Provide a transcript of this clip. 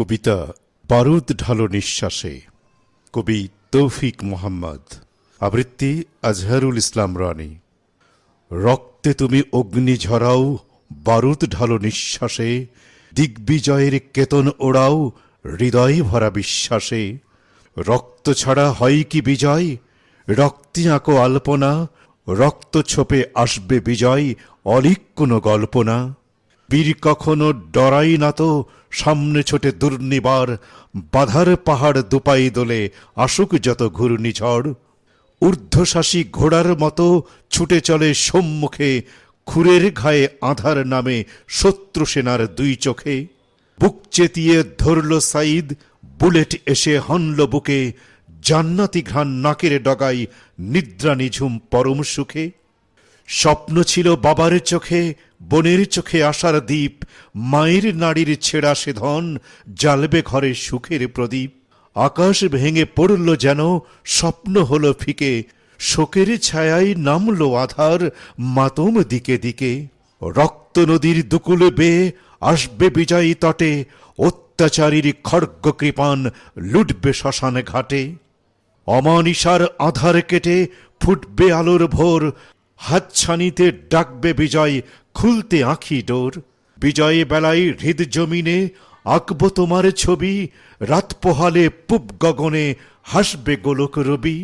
কবিতা বারুদ ঢালো নিঃশ্বাসে। কবি তৌফিক মোহাম্মদ। আবৃত্তি আজহারুল ইসলাম রানী। রক্তে তুমি অগ্নি ঝরাও, বারুদ ঢালো নিঃশ্বাসে। দিগ্বিজয়ের কেতন ওড়াও, হৃদয় ভরা বিশ্বাসে। রক্ত ছাড়া হয় কি বিজয়? রক্তি আঁকো আলপনা। রক্ত ছোপে আসবে বিজয়, অলিক কোনো গল্পনা। বীর কখনো ডরাই না তো, সামনে ছোটে দুর্নিবার, বাধার পাহাড় দুপাই দোলে আসুক যত ঘূর্ণিঝড়। ঊর্ধ্বশ্বাসী ঘোড়ার মতো ছুটে চলে সম্মুখে, খুরের ঘায়ে আধার নামে শত্রু সেনার দুই চোখে। বুক চেতিয়ে ধরল সাইদ বুলেট এসে হনল বুকে, জান্নাতি ঘ্রাণ নাকের ডগাই নিদ্রা নিঝুম পরম সুখে। স্বপ্ন ছিল বাবার চোখে, বোনের চোখে আসার দ্বীপ, মায়ের নাড়ির ছেঁড়া সে ধন জ্বালবে ঘরে সুখের প্রদীপ। আকাশ ভেঙে পড়ল যেন, স্বপ্ন হলো ফিকে, শোকের ছায়ায় নামলো আধার মাতম দিকে দিকে। রক্ত নদীর দুকুল বেয়ে আসবে বিজয়ী তটে, অত্যাচারীর খড়গ কৃপান লুটবে শ্মশান ঘাটে। অমানিসার আধার কেটে ফুটবে আলোর ভোর হাতছানিতে ডাকবে বিজয়, খুলতে আঁখি ডোর। বিজয়ে বেলায় হৃদ জমিনে আঁকব তোমার ছবি, রাত পোহালে পুব গগনে হাসবে গোলক রবি।